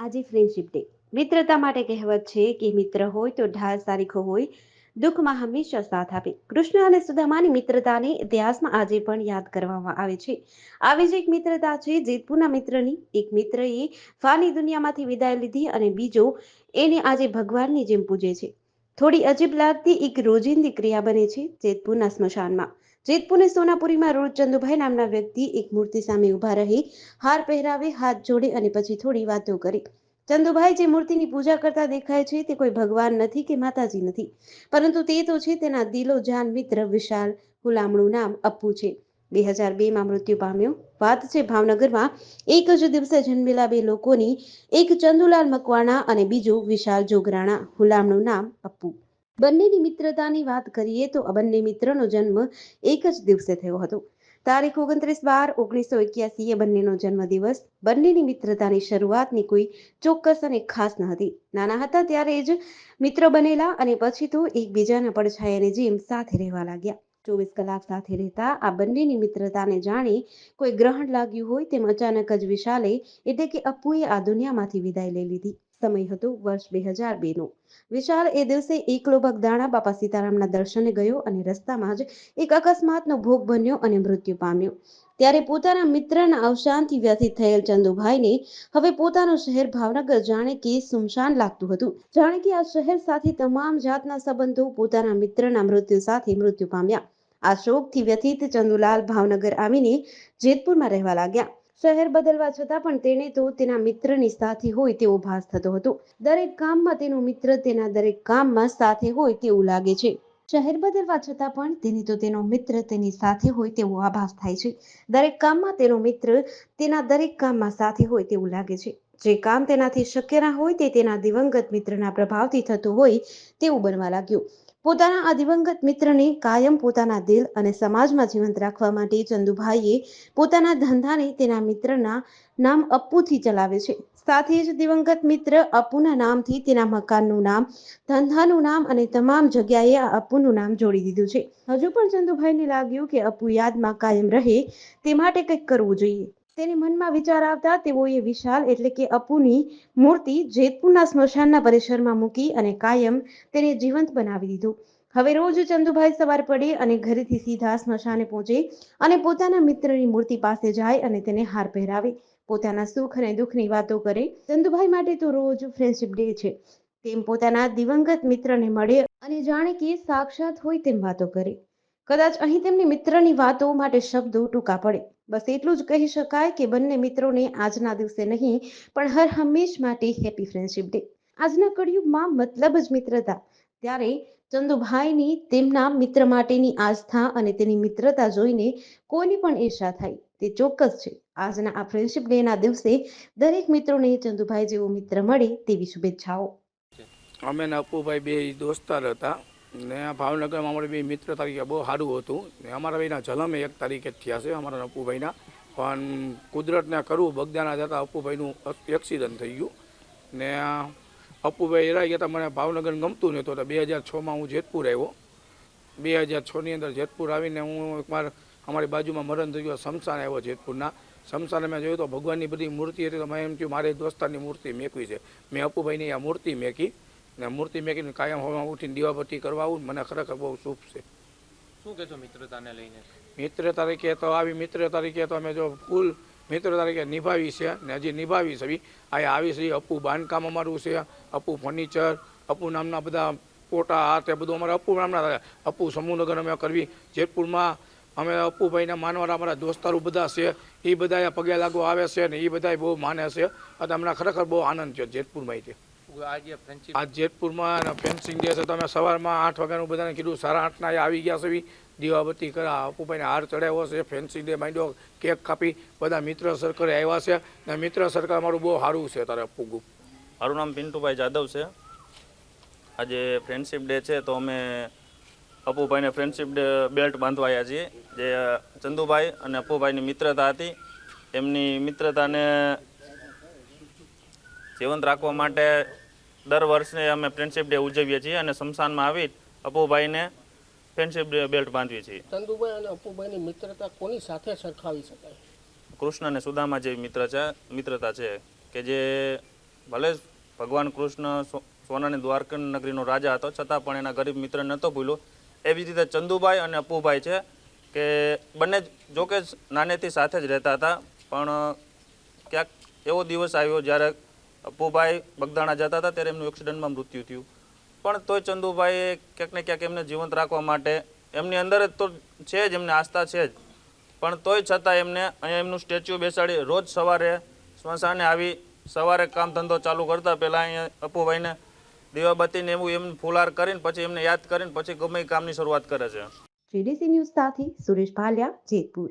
આજે friendship day મિત્રતા માટે કહેવત છે કે મિત્ર હોય તો ઢાળ સારીખો હોય, દુઃખમાં હંમેશા સાથ આપે. કૃષ્ણ અને સુદામાની મિત્રતાને ઇતિહાસમાં આજે પણ યાદ કરવામાં આવે છે. આવી જ એક મિત્રતા છે જેતપુરના મિત્રની, એક મિત્રએ ફાની દુનિયામાંથી વિદાય લીધી અને બીજો એને આજે ભગવાનની જેમ પૂજે છે. થોડી અજીબ લાગતી એક રોજિંદી ક્રિયા બને છે જેતપુરના સ્મશાનમાં. જેતપુરની સોનાપુરીમાં રોજ ચંદુભાઈ નામના વ્યક્તિ એક મૂર્તિ સામે ઊભા રહી, હાર પહેરાવે, હાથ જોડે અને પછી થોડી વાતો કરી. ચંદુભાઈ જે મૂર્તિની પૂજા કરતા દેખાય છે તે કોઈ ભગવાન નથી કે માતાજી નથી. પરંતુ તે તો છે તેના દિલો જાન મિત્ર વિશાલ, ગુલામણું નામ અપ્પુ છે. બે હજાર બેમાં મૃત્યુ પામ્યો. વાત છે ભાવનગરમાં. એક જ દિવસે જન્મેલા બે લોકોની, એક ચંદુલાલ મકવાણા અને બીજું વિશાલ જોગરાણા. હુલામણું નામ અપ્પુ. બંનેની મિત્રતાની વાત કરીએ તો બંને મિત્રનો જન્મ એક જ દિવસે થયો હતો. તારીખ ઓગણત્રીસ બાર ઓગણીસો એક્યાસી એ બંનેનો જન્મદિવસ બંનેની મિત્રતાની શરૂઆતની કોઈ ચોક્કસ અને ખાસ ન હતી. નાના હતા ત્યારે જ મિત્ર બનેલા અને પછી તો એકબીજાના પડછાયાની જેમ સાથે રહેવા લાગ્યા. ચોવીસ કલાક સાથે રહેતા આ બંનેની મિત્રતાને જાણે કોઈ ગ્રહણ લાગ્યું હોય તેમ અચાનક જ વિશાલે એટલે કે અપુએ આ દુનિયામાંથી વિદાય લઈ લીધી. સમય હતો વર્ષ બે હજાર બેનો વિશાલ એ દિવસે એકલો બગદાણા બાપા સીતારામના દર્શને ગયો અને રસ્તામાં જ એક અકસ્માતનો ભોગ બન્યો અને મૃત્યુ પામ્યો. ત્યારે પોતાના મિત્રના અવસાનથી વ્યથિત થયેલ ચંદુભાઈને હવે પોતાનું શહેર ભાવનગર જાણે કે સુમશાન લાગતું હતું. જાણે કે આ શહેર સાથે તમામ જાતના સંબંધો પોતાના મિત્રના મૃત્યુ સાથે મૃત્યુ પામ્યા. આ શોકથી વ્યથિત ચંદુલાલ ભાવનગર આવીને જેતપુરમાં રહેવા લાગ્યા. શહેર બદલવા છતાં પણ તેણે તો તેના મિત્રની સાથે હોય તેવો ભાસ થતો હતો. દરેક કામમાં તેનો મિત્ર તેના દરેક કામમાં સાથે હોય તેવું લાગે છે. શહેર બદલવા છતાં પણ તેની તો તેનો મિત્ર તેની સાથે હોય તેવો આભાસ થાય છે. દરેક કામમાં તેનો મિત્ર તેના દરેક કામમાં સાથે હોય તેવું લાગે છે. જે કામ તેનાથી શક્ય ના હોય તે તેના દિવંગત મિત્રના પ્રભાવથી થતું હોય તેવું બનવા લાગ્યું. પોતાના આ દિવંગત મિત્રને કાયમ પોતાના દિલ અને સમાજમાં જીવંત રાખવા માટે ચંદુભાઈએ પોતાના ધંધાને તેના મિત્રના નામ અપ્પુથી ચલાવે છે. સાથે જ દિવંગત મિત્ર અપ્પુના નામથી તેના મકાનનું નામ, ધંધાનું નામ અને તમામ જગ્યાએ આ અપ્પુનું નામ જોડી દીધું છે. હજુ પણ ચંદુભાઈને લાગ્યું કે અપ્પુ યાદમાં કાયમ રહે તે માટે કંઈક કરવું જોઈએ. તેને મનમાં વિચાર આવતા તેઓએ વિશાલ એટલે કે અપુની મૂર્તિ જેતપુરના સ્મશાનના પરિસરમાં મૂકી અને કાયમ તેને જીવંત બનાવી દીધું. હવે રોજ ચંદુભાઈ સવાર પડે અને ઘરેથી સીધા સ્મશાને પહોંચે અને પોતાના મિત્રની મૂર્તિ પાસે જાય અને તેને હાર પહેરાવે. પોતાના સુખ અને દુઃખની વાતો કરે. ચંદુભાઈ માટે તો રોજ ફ્રેન્ડશિપ ડે છે. તેમ પોતાના દિવંગત મિત્રને મળે અને જાણે કે સાક્ષાત હોય તેમ વાતો કરે. કદાચ અહીં તેમની મિત્રની વાતો માટે શબ્દો ટૂંકા પડે. બસ એટલું જ કહી શકાય કે બંને મિત્રોને આજના દિવસે નહીં, પણ હર હંમેશ માટે હેપી ફ્રેન્ડશિપ ડે. આજના કળિયુગમાં મતલબ જ મિત્રતા. ત્યારે ચંદુભાઈની તેમના મિત્ર માટેની આસ્થા અને તેની મિત્રતા જોઈને કોઈની પણ ઈર્ષા થાય. તે ચોક્કસ છે. આજના આ ફ્રેન્ડશિપ ડેના દિવસે દરેક મિત્રોને ચંદુભાઈ જેવો મિત્ર મળે તેવી શુભેચ્છાઓ. અમે નપુભાઈ બે દોસ્તાર હતા. ને ભાવનગરમાં અમારે બે મિત્ર તરીકે બહુ સારું હતું. ને અમારા ભાઈના જન્મ એક તારીખે જ થયા છે, અમારા અપુભાઈના પણ કુદરતને કરવું બગદાના જતાં અપુભાઈનું એક્સિડન્ટ થઈ ગયું. ને આ અપ્પુભાઈ એરાઈ ગયા મને ભાવનગર ગમતું નહોતું તો બે હજાર છમાં હું જેતપુર આવ્યો. બે હજાર છની અંદર જેતપુર આવીને હું એકવાર અમારી બાજુમાં મરણ થઈ ગયો શમશાન આવ્યો જેતપુરના. શમશાને મેં જોયું તો ભગવાનની બધી મૂર્તિ હતી, તો મેં એમ થયું મારે દોસ્તારની મૂર્તિ મેકવી છે. મેં અપુભાઈની આ મૂર્તિ મેકી. ને મૂર્તિ મેકીને કાયમ હવામાં ઉઠીને દીવાબત્તી કરવા આવું મને ખરેખર બહુ સુખ છે. શું કહેશો મિત્રતાને લઈને? મિત્ર તરીકે તો આવી મિત્ર તરીકે તો અમે જો ફૂલ મિત્ર તરીકે નિભાવી છે ને હજી નિભાવી છે. આ આવી છે અપુ બાંધકામ અમારું છે અપુ ફર્નિચર અપુ નામના બધા પોટા આ તે બધું અમારે અપુ નામના અપુ સમૂહનગર અમે કરવી. જેતપુરમાં અમે અપ્પુભાઈના માનવાના અમારા દોસ્તારો બધા છે. એ બધા પગે લાગો આવે છે ને એ બધા બહુ માને છે. અને અમને ખરેખર બહુ આનંદ છે જેતપુરમાં તે આ જેતપુરમાં ફેન્સિંગ ડે છે તમે સવારમાં આઠ વાગ્યાનું બધાને કીધું સાડા આઠના આવી ગયા છે દીવાબત્તી કરા અપુભાઈને હાર ચડાવ્યો છે ફેન્સિંગ ડે માંડ્યો કેક કાપી બધા મિત્ર સર્કલ આવ્યા છે. ને મિત્ર સર્કલ અમારું બહુ સારું છે તારે અપુગુ. મારું નામ પિન્ટુભાઈ જાદવ છે. આજે ફ્રેન્ડશિપ ડે છે તો અમે અપુભાઈને ફ્રેન્ડશિપ ડે બેલ્ટ બાંધવા આવ્યા છીએ. જે ચંદુભાઈ અને અપુભાઈની મિત્રતા હતી. એમની મિત્રતાને જીવંત રાખવા માટે દર વર્ષે અમે ફ્રેન્ડશિપ ડે ઉજવીએ છીએ અને શમશાનમાં આવી અપુભાઈને ફ્રેન્ડશિપ ડે બેલ્ટ બાંધીએ છીએ. ચંદુભાઈ અને અપુભાઈની મિત્રતા કોની સાથે સરખાવી શકાય? કૃષ્ણ અને સુદામા જેવી મિત્ર છે મિત્રતા છે કે જે ભલે ભગવાન કૃષ્ણ સોનાની દ્વારકા નગરીનો રાજા હતો છતાં પણ એના ગરીબ મિત્ર નહોતો ભૂલ્યો. એવી રીતે ચંદુભાઈ અને અપુભાઈ છે કે બંને જોકે નાનેથી સાથે જ રહેતા હતા પણ ક્યાંક એવો દિવસ આવ્યો જ્યારે અપુભાઈ બગદાણા જતા હતા, ત્યારે એમનું એક્સિડન્ટમાં મૃત્યુ થયું. પણ તોય ચંદુભાઈએ ક્યાંક ને ક્યાંક એમને જીવંત રાખવા માટે એમની અંદર જ તો છે જ, એમને આસ્થા છે જ. પણ તોય છતાં એમને અહીંયા એમનું સ્ટેચ્યુ બેસાડી રોજ સવારે સ્મશાને આવી, સવારે કામ ધંધો ચાલુ કરતા પહેલાં અહીંયા અપુભાઈને દીવાબત્તીને એવું એમ ફુલાર કરીને પછી એમને યાદ કરીને પછી ગમે કામની શરૂઆત કરે છે. જીડીસી ન્યૂઝ સાથે સુરેશ ભાલિયા, જેતપુર.